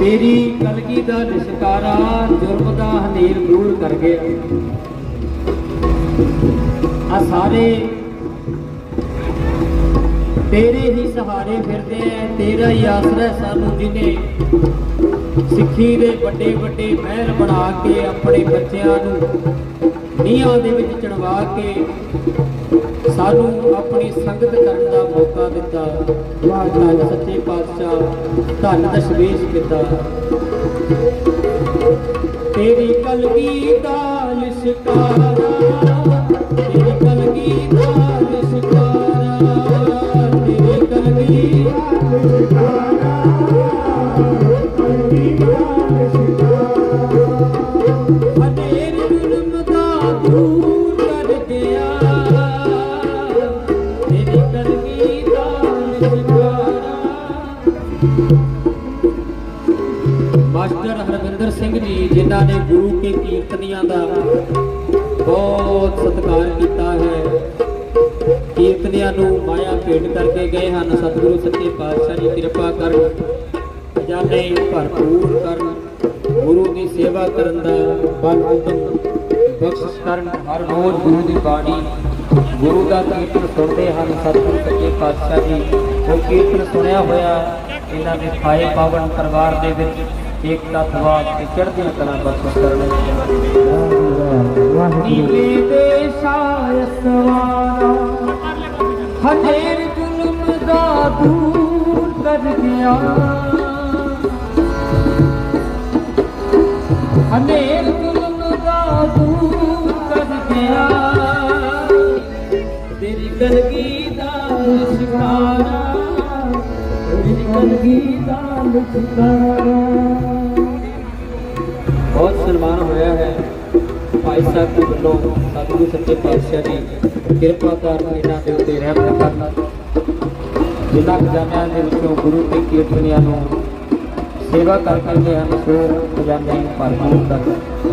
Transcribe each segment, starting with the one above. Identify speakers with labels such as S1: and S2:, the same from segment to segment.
S1: ਤੇਰੀ ਕਲਗੀ ਦਾ ਨਿਸ਼ਕਾਰਾ ਜੁਰਮ ਦਾ ਹਨੇਰ ਦੂਰ ਕਰ ਗਿਆ। ਆ ਸਾਰੇ ਤੇਰੇ ਹੀ ਸਹਾਰੇ ਫਿਰਦੇ ਐ, ਤੇਰਾ ਹੀ ਆਸਰਾ ਸਾਨੂੰ ਜਿਨੇ ਸਿੱਖੀ ਦੇ ਵੱਡੇ ਵੱਡੇ ਮਹਿਲ ਬਣਾ ਕੇ ਆਪਣੇ ਬੱਚਿਆਂ ਨੂੰ ਨੀਹਾਂ ਦੇ ਵਿੱਚ ਚੜਵਾ ਕੇ ਸਾਨੂੰ ਆਪਣੀ ਸੰਗਤ ਕਰਨ ਦਾ ਮੌਕਾ ਦਿੱਤਾ। ਵਾਹ ਸੱਚੇ ਪਾਤਸ਼ਾਹ, ਧੰਨ ਦਸ਼ਮੇਸ਼ ਦਿੱਤਾ। ਤੇਰੀ ਕਲਗੀ ਦਾ ਲਿਸ਼ਕਾਰਾ ਜਿਨ੍ਹਾਂ ਨੇ ਗੁਰੂ ਕੇ ਕੀਰਤਨੀਆਂ ਦਾ ਬਹੁਤ ਸਤਿਕਾਰ ਕੀਤਾ ਹੈ, ਕੀਰਤਨੀਆਂ ਨੂੰ ਮਾਇਆ ਭੇਟ ਕਰਕੇ ਗਏ ਹਨ। ਸਤਿਗੁਰੂ ਸੱਚੇ ਪਾਤਸ਼ਾਹ ਜੀ ਕਿਰਪਾ ਕਰਨ, ਖਜ਼ਾਨੇ ਭਰਪੂਰ ਕਰਨ, ਗੁਰੂ ਦੀ ਸੇਵਾ ਕਰਨ ਦਾ ਬਲ ਉਦਮ ਬਖਸ਼ ਕਰਨ। ਹਰ ਰੋਜ਼ ਗੁਰੂ ਦੀ ਬਾਣੀ, ਗੁਰੂ ਦਾ ਕੀਰਤਨ ਸੁਣਦੇ ਹਨ। ਸਤਿਗੁਰੂ ਸੱਚੇ ਪਾਤਸ਼ਾਹ ਜੀ, ਉਹ ਕੀਰਤਨ ਸੁਣਿਆ ਹੋਇਆ, ਇਹਨਾਂ ਦੇ ਖਾਏ ਪਾਵਨ ਪਰਿਵਾਰ ਦੇ ਵਿੱਚ ਏਕਤਾ ਦਵਾ ਤੇ ਚੜ੍ਹਦੀਆਂ ਕਲਾਂ ਬਖਸ਼ਿਸ਼ ਕਰਨ ਨੀਲੇ ਦੇ ਸਾਇ ਸਵਾਰਾ ਹਨੇਰ ਜ਼ੁਲਮ ਦਾ ਦੂਰ ਕਰ ਗਿਆ ਹਨੇਰ ਜ਼ੁਲਮ ਦਾ ਦੂਰ ਕਰ ਗਿਆ ਤੇਰੀ ਕਲਗੀ ਦਾ ਲਿਸ਼ਕਾਰਾ ਤੇਰੀ ਦਾ ਲਿਸ਼ਕਾਰਾ ਬਹੁਤ ਸਨਮਾਨ ਹੋਇਆ ਹੈ। ਭਾਈ ਸਾਹਿਬ ਦੇ ਵੱਲੋਂ ਸਤਿਗੁਰੂ ਸੱਚੇ ਪਾਤਸ਼ਾਹ ਦੀ ਕਿਰਪਾ ਕਾਰਨ ਇਹਨਾਂ ਦੇ ਉੱਤੇ ਰਹਿਮਤ ਕਰਨ ਜਿਨ੍ਹਾਂ ਖਜ਼ਾਨਿਆਂ ਦੇ ਵਿੱਚੋਂ ਗੁਰੂ ਦੇ ਕੀਰਤਨੀਆਂ ਨੂੰ ਸੇਵਾ ਕਰ ਕਰਦੇ ਹਨ, ਸੋ ਖਜ਼ਾਨੇ ਭਰਪੂਰ ਕਰ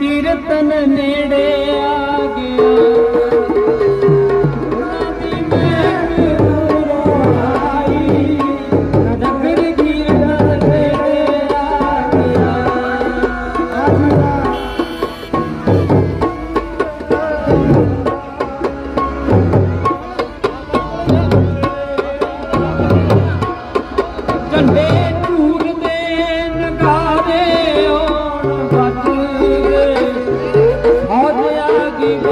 S1: ਕੀਰਤਨ ਨੇੜੇ ਆ ਗਿਆ।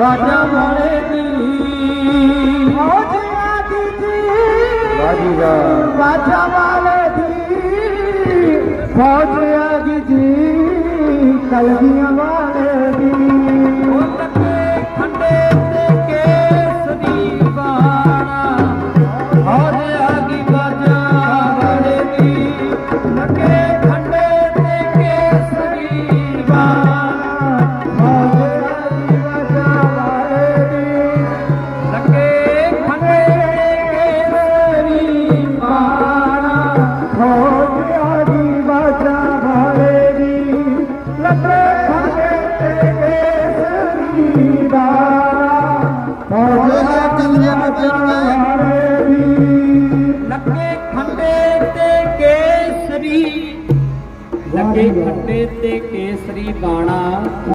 S1: ਰਾਜਾ ਵਾਲੇ ਦੀ।
S2: ਮੋਜਿਆ ਦੀ। ਜੀ
S1: ਰਾਜੀਆ ਰਾਜਾ ਵਾਲੇ ਦੀ।
S2: ਫੌਜ ਆ ਗਈ ਜੀ
S1: ਕਲਗੀਆਂ ਵਾਲੇ ਦੀ।
S2: ਖੱਟੇ ਖੱਟੇ ਤੇ ਕੇਸਰੀ ਬਾਣਾ